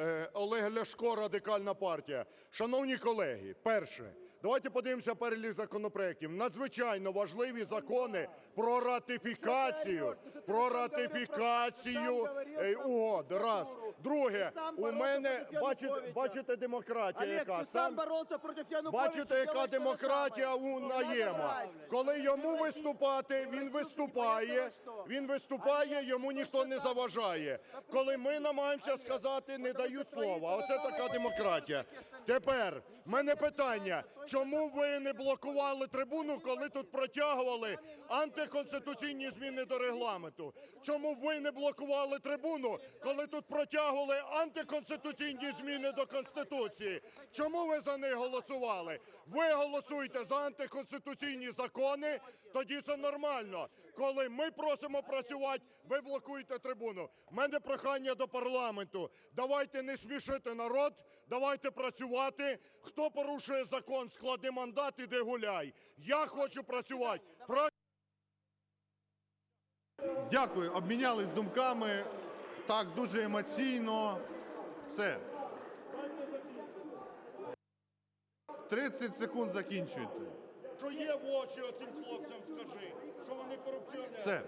Е, Олег Ляшко, Радикальна партія. Шановні колеги, перше, давайте подивимося перелік законопроєктів. Надзвичайно важливі закони про ратифікацію, про ратифікацію е, угод. Раз. Друге, у мене, бачите, бачите демократія яка. сам. Бачите, яка демократія у Ну, Наєма. Коли йому виступати, він виступає, він виступає, йому ніхто не заважає. Коли ми намагаємося сказати, не дають слова. Оце така демократія. Тепер в мене питання: чому ви не блокували трибуну, коли тут протягували антиконституційні зміни до регламенту? Чому ви не блокували трибуну, коли тут протягували антиконституційні зміни до Конституції? Чому ви за них голосували? Ви голосуєте за антиконституційні закони, тоді це нормально. Коли ми просимо працювати, ви блокуєте трибуну. У мене прохання до парламенту. Давайте не смішити народ, давайте працювати. Хто порушує закон, склади мандат, іди гуляй. Я хочу працювати. Дякую, обмінялись думками. Так, дуже емоційно. Все. 30 секунд закінчуйте. Що є в очі оцим хлопцям, Все.